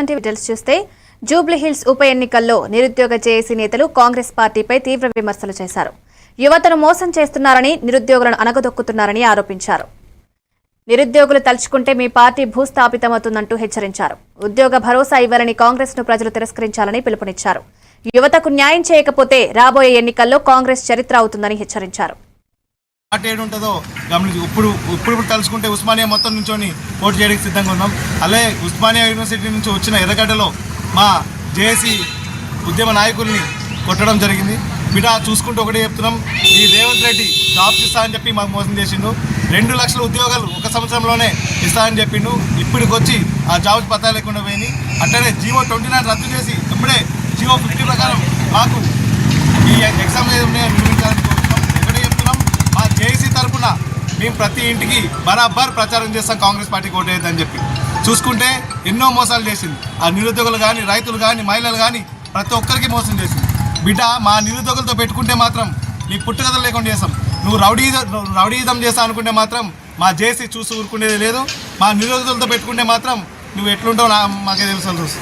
అంటే డీటెయిల్స్ చూస్తే జూబ్లీహిల్స్ ఉప ఎన్నికల్లో నిరుద్యోగ జేఏసీ నేతలు కాంగ్రెస్ పార్టీపై తీవ్ర విమర్శలు చేశారు. యువతను మోసం చేస్తున్నారని నిరుద్యోగులను అనగదొక్కుతున్నారని ఆరోపించారు. నిరుద్యోగులు తలుచుకుంటే మీ పార్టీ భూస్థాపితమవుతుందంటూ హెచ్చరించారు. ఉద్యోగ భరోసా ఇవ్వాలని కాంగ్రెస్ను ప్రజలు తిరస్కరించాలని పిలుపునిచ్చారు. యువతకు న్యాయం చేయకపోతే రాబోయే ఎన్నికల్లో కాంగ్రెస్ చరిత్ర అవుతుందని హెచ్చరించారు. పార్టీ ఏడు ఉంటుందో గమనించి. ఇప్పుడు ఇప్పుడు తలుచుకుంటే ఉస్మానియా మొత్తం నుంచొని పోటీ చేయడానికి సిద్ధంగా ఉన్నాం. అలాగే ఉస్మానియా యూనివర్సిటీ నుంచి వచ్చిన ఎర్రగడ్డలో మా జేఏసీ ఉద్యమ నాయకుల్ని కొట్టడం జరిగింది. బిడ్డ చూసుకుంటూ ఒకటే చెప్తున్నాం. ఈ రేవంత్ రెడ్డి జాబ్స్ ఇస్తానని చెప్పి మాకు మోసం చేసిండు. రెండు లక్షల ఉద్యోగాలు ఒక సంవత్సరంలోనే ఇస్తానని చెప్పిండు. ఇప్పటికి వచ్చి ఆ జాబ్స్ పత్తా లేకుండా పోయింది. అట్లనే జీవో ట్వంటీ నైన్ రద్దు చేసి ఇప్పుడే జీవో ఫిఫ్టీ ప్రకారం మాకు ఈ ఎగ్జామ్ ఏది ఉన్నాయో నిర్మించాలని కోరుతున్నాం ఒకటే చెప్తున్నాం మా జేఏసీ తరఫున మేము ప్రతి ఇంటికి బరాబర్ ప్రచారం చేస్తాం కాంగ్రెస్ పార్టీకి కోటేదని చెప్పి. చూసుకుంటే ఎన్నో మోసాలు చేసింది. ఆ నిరుద్యోగులు కానీ రైతులు కానీ మహిళలు కానీ ప్రతి ఒక్కరికి మోసం చేసింది. బిడ్డ మా నిరుద్యోగులతో పెట్టుకుంటే మాత్రం నీ పుట్టుకథలు లేకుండా చేస్తాం. నువ్వు రౌడీ రౌడీజం చేస్తా అనుకుంటే మాత్రం మా జేసీ చూసి ఊరుకునేది లేదు. మా నిరుద్యోగులతో పెట్టుకుంటే మాత్రం నువ్వు ఎట్లుంటావు మాకే తెలుసు